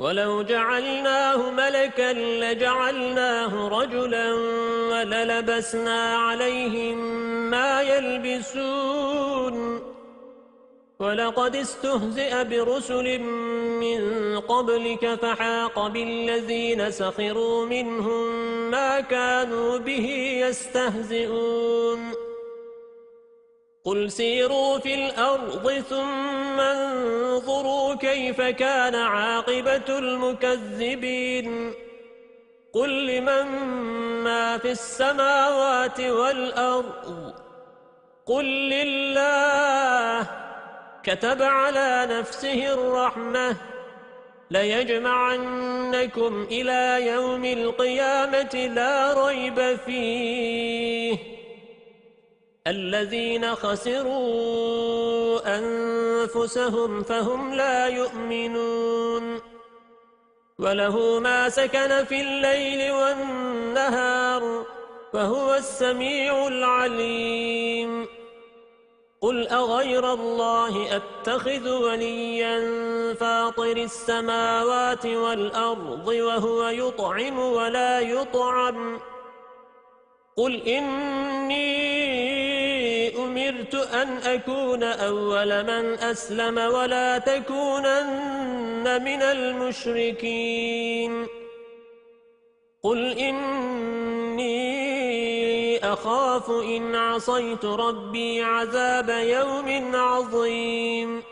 ولو جعلناه ملكا لجعلناه رجلا وللبسنا عليهم ما يلبسون. ولقد استهزئ برسل من قبلك فحاق بالذين سخروا منهم ما كانوا به يستهزئون. قل سيروا في الأرض ثم انظروا كيف كان عاقبة المكذبين قل لمن ما في السماوات والأرض قل لله كتب على نفسه الرحمة ليجمعنكم إلى يوم القيامة لا ريب فيه الذين خسروا أنفسهم فهم لا يؤمنون وله ما سكن في الليل والنهار فهو السميع العليم قل أغير الله أتخذ وليا فاطر السماوات والأرض وهو يطعم ولا يطعم قل إني أمرت أن أكون أول من أسلم ولا تكونن من المشركين. قل إني أخاف إن عصيت ربي عذاب يوم عظيم.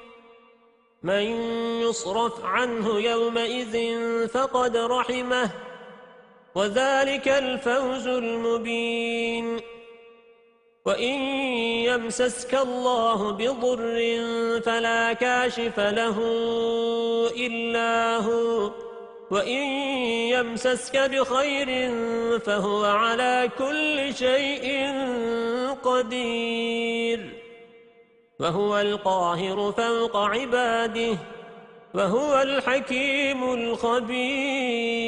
من يصرف عنه يومئذ فقد رحمه وذلك الفوز المبين. وإن يمسسك الله بضر فلا كاشف له إلا هو. وإن يمسسك بخير فهو على كل شيء قدير. وهو القاهر فوق عباده وهو الحكيم الخبير.